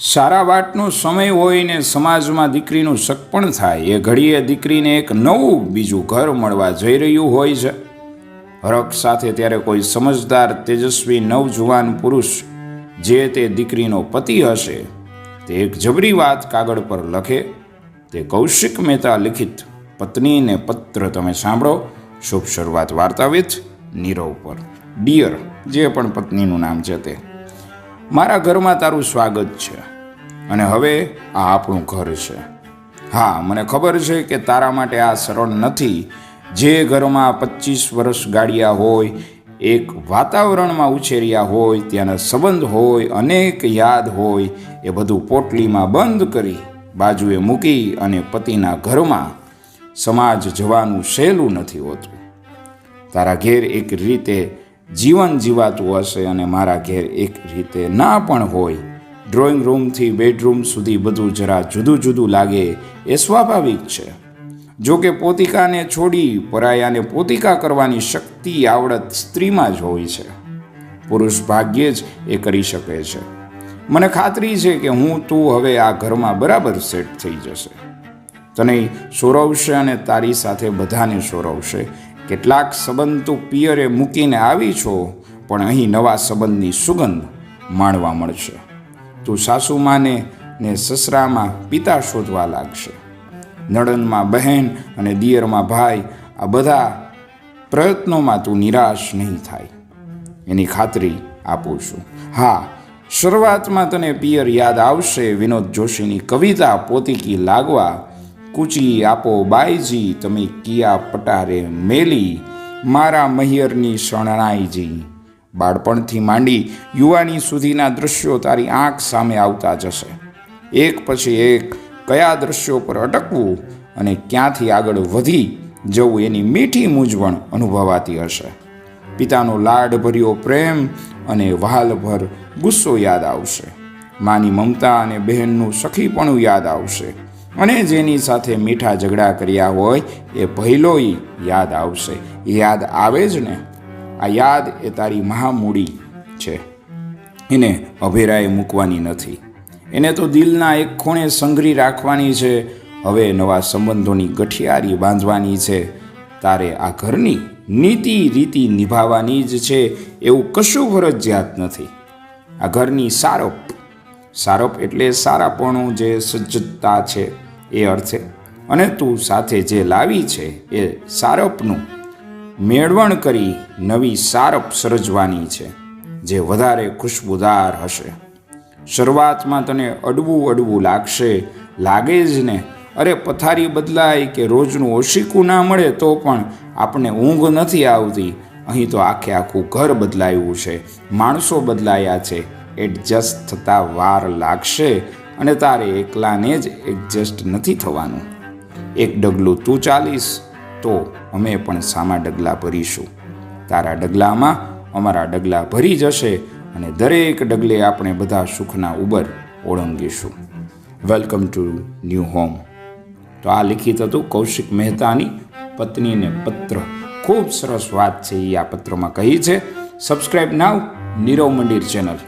સારા વાટનો સમય હોય ને સમાજમાં દીકરીનું સગપણ થાય. એ ઘડીએ દીકરીને એક નવું બીજું ઘર મળવા જઈ રહ્યું હોય છે. હરખ સાથે ત્યારે કોઈ સમજદાર, તેજસ્વી નવજુવાન પુરુષ જે તે દીકરીનો પતિ હશે, તે એક જબરી વાત કાગળ પર લખે. તે કૌશિક મહેતા લિખિત પત્નીને પત્ર તમે સાંભળો. શુભ શરૂઆત વાર્તા વિથ નીરવ પર. ડિયર જે પણ પત્નીનું નામ છે તે. મારા ઘરમાં તારું સ્વાગત છે. અને હવે આ આપણું ઘર છે. હા, મને ખબર છે કે તારા માટે આ સરળ નથી. જે ઘરમાં પચીસ વર્ષ ગાળ્યા હોય, એક વાતાવરણમાં ઉછેર્યા હોય, ત્યાંના સંબંધ હોય, અનેક યાદ હોય, એ બધું પોટલીમાં બંધ કરી બાજુએ મૂકી અને પતિના ઘરમાં સમાજ જવાનું સહેલું નથી હોતું. તારા ઘેર એક રીતે જીવન જીવાતું હશે અને મારા ઘેર એક રીતે ના પણ હોય ડ્રોઈંગ રૂમથી બેડરૂમ સુધી બધું જરા જુદું જુદું લાગે એ સ્વાભાવિક છે. જો કે પોતિકાને છોડી પરાયાને પોતિકા કરવાની શક્તિ, આવડત સ્ત્રીમાં જ હોય છે. પુરુષ ભાગ્યે જ એ કરી શકે છે. મને ખાતરી છે કે હું, તું હવે આ ઘરમાં બરાબર સેટ થઈ જશે. તને સોરવશે અને તારી સાથે બધાને સોરવશે. કેટલાક સંબંધ તું પિયરે મૂકીને આવી છો, પણ અહીં નવા સંબંધની સુગંધ માણવા મળશે. તું સાસુમાને ને સસરામાં પિતા શોધવા લાગશે. નડનમાં બહેન અને દિયરમાં ભાઈ, આ બધા પ્રયત્નોમાં તું નિરાશ નહીં થાય. એની ખાતરી આપું છું. હા, શરૂઆતમાં તને પિયર યાદ આવશે, વિનોદ જોશીની કવિતા પોતીકી લાગવા, કૂચી આપો બાઈજી, તમે કિયા પટારે મેલી, મારા મહિયરની શરણાઈજી. બાળપણથી માંડી યુવાની સુધીના દૃશ્યો તારી આંખ સામે આવતા જશે. એક પછી એક કયા દૃશ્યો પર અટકવું અને ક્યાંથી આગળ વધી જવું એની મીઠી મૂંઝવણ અનુભવાતી હશે. પિતાનો લાડભર્યો પ્રેમ અને વહાલભર ગુસ્સો યાદ આવશે. માની મમતા અને બહેનનું સખીપણું યાદ આવશે. અને જેની સાથે મીઠા ઝઘડા કર્યા હોય એ પહેલોય યાદ આવશે. યાદ આવે જ ને? આ યાદ એ તારી મહામૂડી છે. એને અભેરાએ મૂકવાની નથી. એને તો દિલના એક ખૂણે સંઘરી રાખવાની છે. હવે નવા સંબંધોની ગઠિયારી બાંધવાની છે. તારે આ ઘરની નીતિ રીતિ નિભાવવાની જ છે. એવું કશું ફરજિયાત નથી. આ ઘરની સારપ સારપ એટલે સારાપણું જે સજ્જતા છે એ અર્થે. અને તું સાથે જે લાવી છે એ સારપનું મેળવણ કરી નવી સારપ સર્જવાની છે, જે વધારે ખુશ્બુદાર હશે. શરૂઆતમાં તને અડવું અડવું લાગશે, લાગે જ ને, અરે પથારી બદલાય કે રોજનું ઓશીકું ના મળે તો પણ આપણને ઊંઘ નથી આવતી. અહીં તો આખે આખું ઘર બદલાયું છે, માણસો બદલાયા છે. એડજસ્ટ થતાં વાર લાગશે અને તારે એકલાને જ એડજસ્ટ નથી થવાનું. એક ડગલું તું ચાલીશ તો અમે પણ સામા ડગલા ભરીશું. તારા ડગલામાં અમારા ડગલા ભરી જશે અને દરેક ડગલે આપણે બધા સુખના ઉબર ઓળંગીશું. વેલકમ ટુ ન્યૂ હોમ તો આ લિખિત હતું કૌશિક મહેતાની પત્નીને પત્ર. ખૂબ સરસ વાત છે એ આ પત્રમાં કહી છે. સબસ્ક્રાઈબ નાવ નીરવ મંદિર ચેનલ